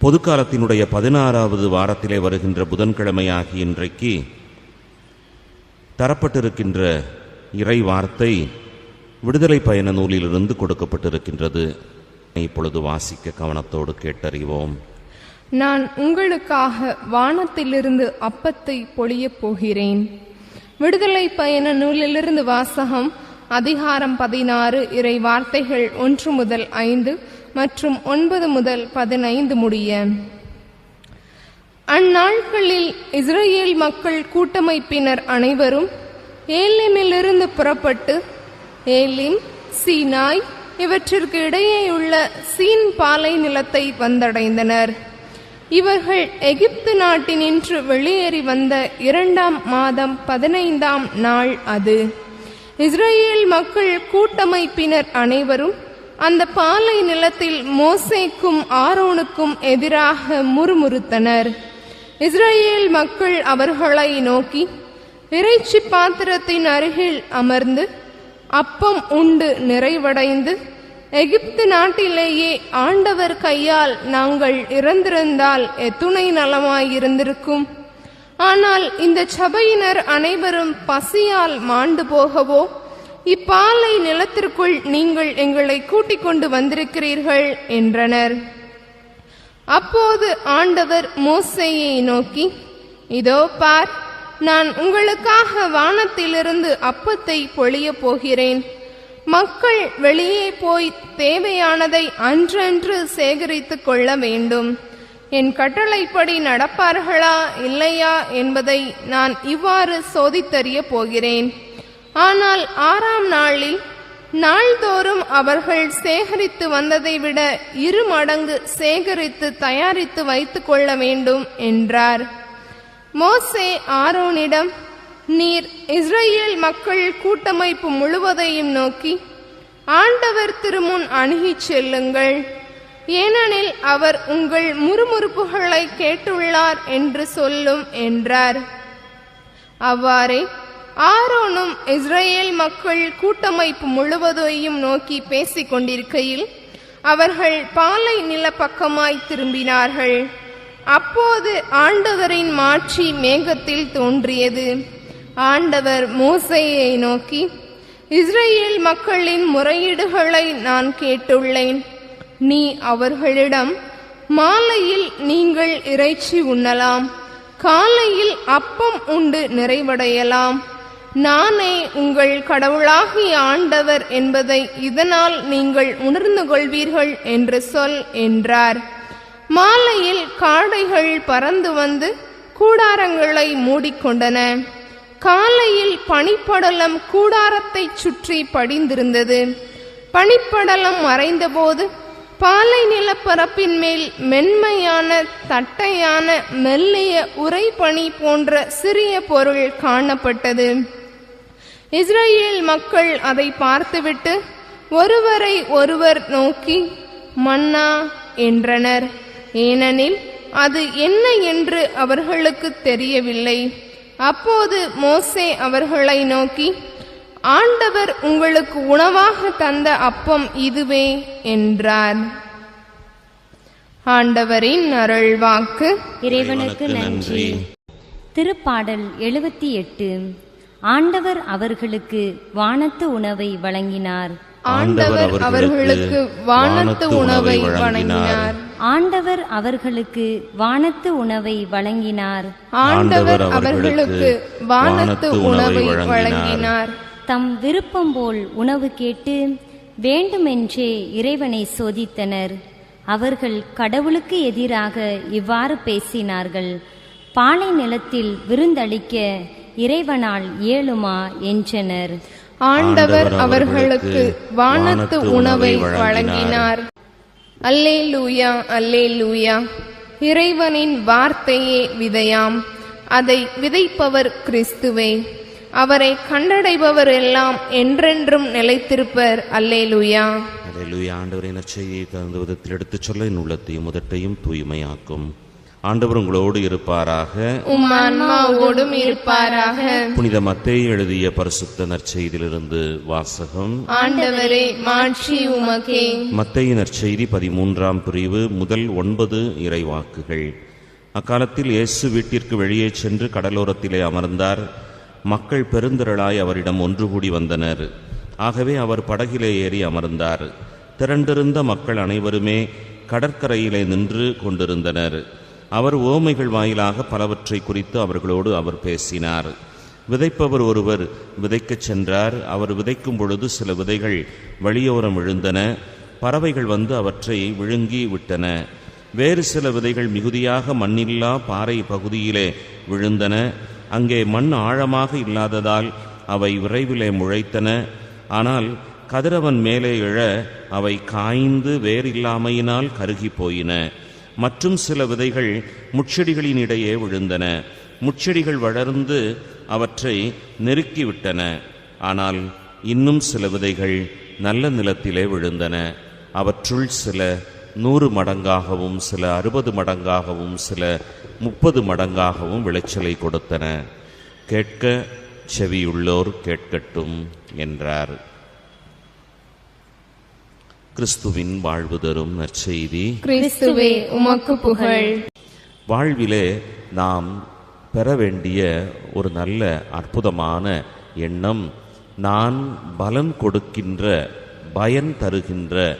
பொதுக்காலத்தினுடைய பதினாறாவது வாரத்திலே வருகின்ற புதன்கிழமையாகி இன்றைக்கு தரப்பட்டிருக்கின்ற இறை வார்த்தை விடுதலை பயண நூலிலிருந்து கொடுக்கப்பட்டிருக்கின்றது. இப்பொழுது வாசிக்க கவனத்தோடு கேட்டறிவோம். நான் உங்களுக்காக வானத்திலிருந்து அப்பத்தை பொழியப் போகிறேன். விடுதலை பயண நூலிலிருந்து வாசகம் அதிகாரம் பதினாறு இறை வார்த்தைகள் ஒன்று முதல் ஐந்து மற்றும் ஒன்பது முதல் பதினைந்து முடிய. அந்நாட்களில் இஸ்ரேல் மக்கள் கூட்டமைப்பினர் அனைவரும் ஏலிமிலிருந்து புறப்பட்டு ஏலிம் சீனாய் இவற்றிற்கு இடையேயுள்ள சீன் பாலை நிலத்தை வந்தடைந்தனர். இவர்கள் எகிப்து நாட்டினின்று வெளியேறி வந்த இரண்டாம் மாதம் பதினைந்தாம் நாள் அது. இஸ்ரேல் மக்கள் கூட்டமைப்பினர் அனைவரும் அந்த பாலை நிலத்தில் மோசேக்கும் ஆரோனுக்கும் எதிராக முறுமுறுத்தனர். இஸ்ரேல் மக்கள் அவர்களை நோக்கி இறைச்சி பாத்திரத்தின் அருகில் அமர்ந்து அப்பம் உண்டு நிறைவடைந்து எகிப்து நாட்டிலேயே ஆண்டவர் கையால் நாங்கள் இறந்திருந்தால் எத்துணை நலமாயிருந்திருக்கும். ஆனால் இந்த சபையினர் அனைவரும் பசியால் மாண்டு போகவோ இப்பாலை நிலத்திற்குள் நீங்கள் எங்களை கூட்டிக் கொண்டு வந்திருக்கிறீர்கள் என்றனர். அப்போது ஆண்டவர் மோசையை நோக்கி இதோ பார் நான் உங்களுக்காக வானத்திலிருந்து அப்பத்தை பொழியப் போகிறேன். மக்கள் வெளியே போய் தேவையானதை அன்றன்று சேகரித்துக் கொள்ள வேண்டும். என் கட்டளைப்படி நடப்பார்களா இல்லையா என்பதை நான் இவ்வாறு சோதித்தறிய போகிறேன். ஆனால் ஆறாம் நாளில் நாள்தோறும் அவர்கள் சேகரித்து வந்ததை விட இரு மடங்கு சேகரித்து தயாரித்து வைத்துக் கொள்ள வேண்டும் என்றார். மோசே ஆரோனிடம் நீர் இஸ்ரேல் மக்கள் கூட்டமைப்பு முழுவதையும் நோக்கி ஆண்டவர் திருமுன் அணுகிச் செல்லுங்கள். ஏனெனில் அவர் உங்கள் முறுமுறுப்புகளை கேட்டுள்ளார் என்று சொல்லும் என்றார். அவ்வாறே ஆரோனும் இஸ்ரேல் மக்கள் கூட்டமைப்பு முழுவதையும் நோக்கி பேசிக் கொண்டிருக்கையில் அவர்கள் பாலை நில பக்கமாய் திரும்பினார்கள். அப்போது ஆண்டவரின் மாட்சி மேகத்தில் தோன்றியது. ஆண்டவர் மோசையை நோக்கி இஸ்ரேல் மக்களின் முறையீடுகளை நான் கேட்டுள்ளேன். நீ அவர்களிடம் மாலையில் நீங்கள் இறைச்சி உண்ணலாம். காலையில் அப்பம் உண்டு நிறைவடையலாம். நானே உங்கள் கடவுளாகிய ஆண்டவர் என்பதை இதனால் நீங்கள் உணர்ந்து கொள்வீர்கள் என்று சொல் என்றார். மாலையில் காடைகள் பறந்து வந்து கூடாரங்களை மூடிக்கொண்டன. காலையில் பனிப்படலம் கூடாரத்தைச் சுற்றி படிந்திருந்தது. பனிப்படலம் மறைந்தபோது பாலை நிலப்பரப்பின் மேல் மென்மையான தட்டையான மெல்லிய உறைபனி போன்ற சிறிய பொருள் காணப்பட்டது. இஸ்ரேல் மக்கள் அதை பார்த்துவிட்டு ஒருவரை ஒருவர் நோக்கி மன்னா என்றனர். ஏனெனில் அது என்ன என்று அவர்களுக்கு தெரியவில்லை. அப்போது மோசே அவர்களை நோக்கி ஆண்டவர் உங்களுக்கு உணவாக தந்த அப்பம் இதுவே என்றார். ஆண்டவரின் அருள்வாக்கு. இறைவனுக்கு நன்றி. திருப்பாடல் எழுபத்தி எட்டு. ஆண்டவர் அவர்களுக்கு வானத்து உணவை வழங்கினார். ஆண்டவர் அவர்களுக்கு வானத்து உணவை வழங்கினார். ஆண்டவர் அவர்களுக்கு வானத்து உணவை வழங்கினார். ஆண்டவர் அவர்களுக்கு வானத்து உணவை வழங்கினார். தம் விருப்பம் போல் உணவு கேட்டு வேண்டுமென்றே இறைவனை சோதித்தனர். அவர்கள் கடவுளுக்கு எதிராக இவ்வாறு பேசினார்கள். பாலை நிலத்தில் விருந்தளிக்க இறைவனால் இயலுமா என்றனர். ஆண்டவர் அவர்களுக்கு வானத்து உணவை வழங்கினார். அல்லே லூயா அல்லே லூயா இறைவனின் வார்த்தையே விதையாம். அதை விதைப்பவர் கிறிஸ்துவே. அவரை கண்டடைபவர் எல்லாம் என்றென்றும் நிலைத்திருப்பர். அல்லே லூயா அல்லேலூயா ஆண்டவரின் நற்செய்தியை தகுந்த விதத்தில் எடுத்துச் சொல்ல என் உள்ளத்தையும் முதட்டையும் தூய்மையாக்கும். ஆண்டவர் உங்களோடு இருப்பாராக. இருப்பாராக. புனித மத்தேயு எழுதிய பரிசுத்த நற்செய்தியிலிருந்து வாசகம். ஆண்டவரே மாட்சி உமக்கே. மத்தேயு நற்செய்தி பதிமூன்றாம் பிரிவு முதல் ஒன்பது இறைவாக்குகள். அக்காலத்தில் இயேசு வீட்டிற்கு வெளியே சென்று கடலோரத்திலே அமர்ந்தார். மக்கள் பெருந்திரளாய் அவரிடம் ஒன்று கூடி வந்தனர். ஆகவே அவர் படகிலே ஏறி அமர்ந்தார். திரண்டிருந்த மக்கள் அனைவருமே கடற்கரையிலே நின்று கொண்டிருந்தனர். அவர் ஓமைகள் வாயிலாக பலவற்றை குறித்து அவர்களோடு அவர் பேசினார். விதைப்பவர் ஒருவர் விதைக்கச் சென்றார். அவர் விதைக்கும் பொழுது சில விதைகள் வழியோரம் விழுந்தன. பறவைகள் வந்து அவற்றை விழுங்கி விட்டன. வேறு சில விதைகள் மிகுதியாக மண்ணில்லா பாறை பகுதியிலே விழுந்தன. அங்கே மண் ஆழமாக இல்லாததால் அவை விரைவிலே முளைத்தன. ஆனால் கதிரவன் மேலே எழ அவை காய்ந்து வேறில்லாமையினால் கருகிப் போயின. மற்றும் சில விதைகள் முட்செடிகளின் இடையே விழுந்தன. முட்செடிகள் வளர்ந்து அவற்றை நெருக்கிவிட்டன. ஆனால் இன்னும் சில விதைகள் நல்ல நிலத்திலே விழுந்தன. அவற்றுள் சில நூறு மடங்காகவும் சில அறுபது மடங்காகவும் சில முப்பது மடங்காகவும் விளைச்சலை கொடுத்தன. கேட்க செவியுள்ளோர் கேட்கட்டும் என்றார். கிறிஸ்துவின் வாழ்வு தரும் நற்செய்தி. கிறிஸ்துவே உமக்கு புகழ். வாழ்விலே நாம் பெற வேண்டிய ஒரு நல்ல அற்புதமான எண்ணம் நான் பலன் கொடுக்கின்ற பயன் தருகின்ற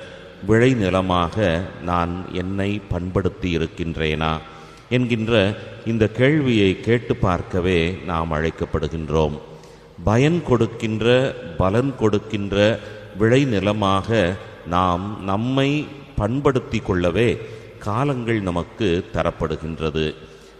விளைநிலமாக நான் என்னை பண்படுத்தி இருக்கின்றேனா என்கின்ற இந்த கேள்வியை கேட்டு பார்க்கவே நாம் அழைக்கப்படுகின்றோம். பயன் கொடுக்கின்ற பலன் கொடுக்கின்ற விளைநிலமாக நாம் நம்மை பண்படுத்தி கொள்ளவே காலங்கள் நமக்கு தரப்படுகின்றது.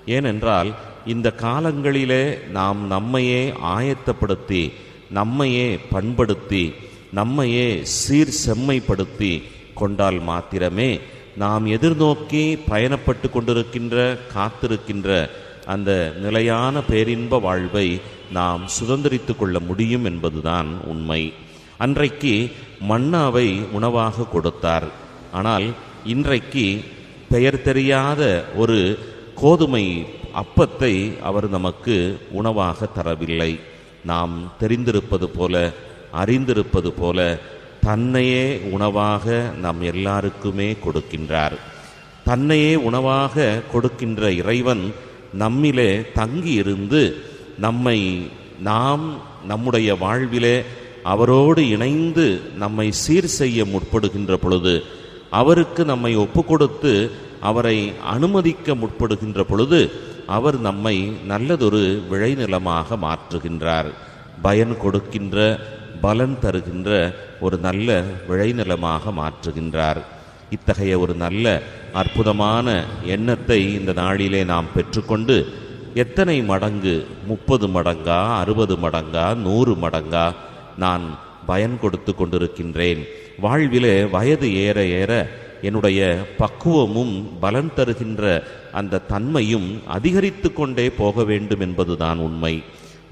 ஏனென்றால் இந்த காலங்களிலே நாம் நம்மையே ஆயத்தப்படுத்தி நம்மையே பண்படுத்தி நம்மையே சீர் செம்மைப்படுத்தி கொண்டால் மாத்திரமே நாம் எதிர்நோக்கி பயணப்பட்டு கொண்டிருக்கின்ற காத்திருக்கின்ற அந்த நிலையான பேரின்ப வாழ்வை நாம் சுதந்திரித்து கொள்ள முடியும் என்பதுதான் உண்மை. அன்றைக்கு மன்னாவை உணவாக கொடுத்தார். ஆனால் இன்றைக்கு பெயர் தெரியாத ஒரு கோதுமை அப்பத்தை அவர் நமக்கு உணவாக தரவில்லை. நாம் தெரிந்திருப்பது போல அறிந்திருப்பது போல தன்னையே உணவாக நம் எல்லாருக்குமே கொடுக்கின்றார். தன்னையே உணவாக கொடுக்கின்ற இறைவன் நம்மிலே தங்கியிருந்து நம்மை நாம் நம்முடைய வாழ்விலே அவரோடு இணைந்து நம்மை சீர் செய்ய முற்படுகின்ற பொழுது அவருக்கு நம்மை ஒப்பு கொடுத்து அவரை அனுமதிக்க முற்படுகின்ற பொழுது அவர் நம்மை நல்லதொரு விளைநிலமாக மாற்றுகின்றார். பயன் கொடுக்கின்ற பலன் தருகின்ற ஒரு நல்ல விளைநிலமாக மாற்றுகின்றார். இத்தகைய ஒரு நல்ல அற்புதமான எண்ணத்தை இந்த நாளிலே நாம் பெற்றுக்கொண்டு எத்தனை மடங்கு? முப்பது மடங்கா? அறுபது மடங்கா? நூறு மடங்கா? நான் பயன் கொடுத்து கொண்டிருக்கின்றேன். வாழ்விலே வயது ஏற ஏற என்னுடைய பக்குவமும் பலன் தருகின்ற அந்த தன்மையும் அதிகரித்து கொண்டே போக வேண்டும் என்பதுதான் உண்மை.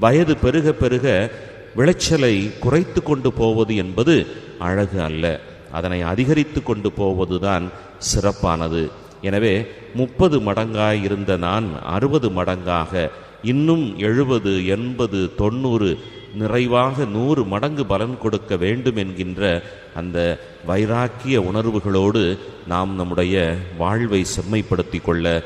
வயது பெருக பெருக விளைச்சலை குறைத்து கொண்டு போவது என்பது அழகு அல்ல. அதனை அதிகரித்து கொண்டு போவதுதான் சிறப்பானது. எனவே முப்பது மடங்காய் இருந்த நான் அறுபது மடங்காக இன்னும் எழுபது எண்பது தொண்ணூறு நிறைவாக நூறு மடங்கு பலன் கொடுக்க வேண்டும் என்கின்ற அந்த வைராக்கிய உணர்வுகளோடு நாம் நம்முடைய வாழ்வை செம்மைப்படுத்திக் கொள்ள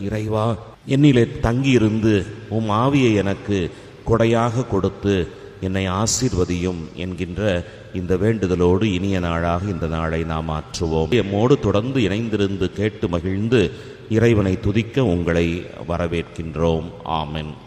இறைவா என்னிலே தங்கியிருந்து உம் ஆவியை எனக்கு கொடையாக கொடுத்து என்னை ஆசீர்வதியும் என்கின்ற இந்த வேண்டுதலோடு இனிய நாளாக இந்த நாளை நாம் ஆற்றுவோம். எம்மோடு தொடர்ந்து இணைந்திருந்து கேட்டு மகிழ்ந்து இறைவனை துதிக்க உங்களை வரவேற்கின்றோம். ஆமென்.